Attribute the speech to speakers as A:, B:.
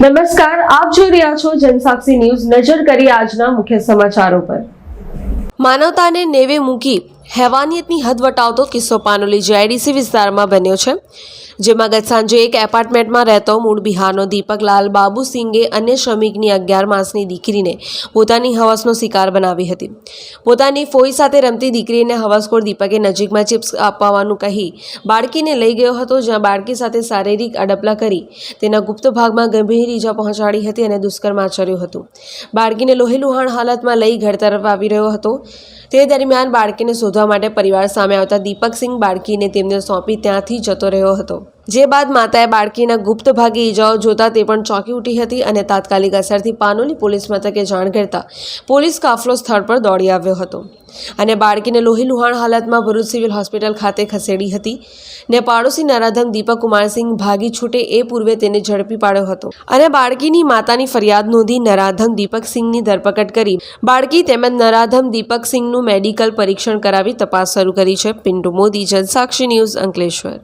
A: નમસ્કાર, આપ જોઈ રહ્યા છો જનસાક્ષી ન્યૂઝ. નજર કરી આજના મુખ્ય સમાચારો પર. માનવતાને નેવે મૂકી હેવાનિયતની હદ વટાવતો કિસ્સો પાનોલી જીઆઈડીસી વિસ્તારમાં બન્યો છે. જેમાં ગત સાંજે એક એપાર્ટમેન્ટમાં રહેતો મૂળ બિહારનો દીપકલાલ બાબુસિંગે અન્ય શ્રમિકની અગિયાર માસની દીકરીને પોતાની હવસનો શિકાર બનાવી હતી. પોતાની ફોઈ સાથે રમતી દીકરીને હવસખોર દીપકે નજીકમાં ચિપ્સ આપવાનું કહી બાળકીને લઈ ગયો હતો, જ્યાં બાળકી સાથે શારીરિક અડપલા કરી તેના ગુપ્ત ભાગમાં ગંભીર ઈજા પહોંચાડી હતી અને દુષ્કર્મ આચર્યું હતું. બાળકીને લોહીલુહાણ હાલતમાં લઈ ઘર તરફ આવી રહ્યો હતો. તે દરમિયાન બાળકીને શોધવા માટે પરિવાર સામે આવતા દીપકસિંહ બાળકીને તેમને સોંપી ત્યાંથી જતો રહ્યો હતો. જે બાદ માતાએ બાળકીના ગુપ્ત ભાગે ઈજાઓ જોતા તે પણ ચોંકી ઉઠી હતી અને તાત્કાલિક અસરથી પાનોલી પોલીસ મથકે જાણ કરતા પોલીસ કાફલો સ્થળ પર દોડી આવ્યો હતો. અને બાળકીને લોહીલુહાણ હાલતમાં ભરૂચ સિવિલ હોસ્પિટલ ખાતે ખસેડી હતી. ને પાડોશી નરાધમ દીપક કુમારસિંહ ભાગી છૂટે એ પૂર્વે તેને ઝડપી પાડ્યો હતો. અને બાળકીની માતાની ફરિયાદ નોંધી નરાધમ દીપકસિંહની ધરપકડ કરી બાળકી તેમજ નરાધમ દીપકસિંહનું મેડિકલ પરીક્ષણ કરાવી તપાસ શરૂ કરી છે. પિન્ટુ મોદી, જનસાક્ષી ન્યૂઝ અંકલેશ્વર.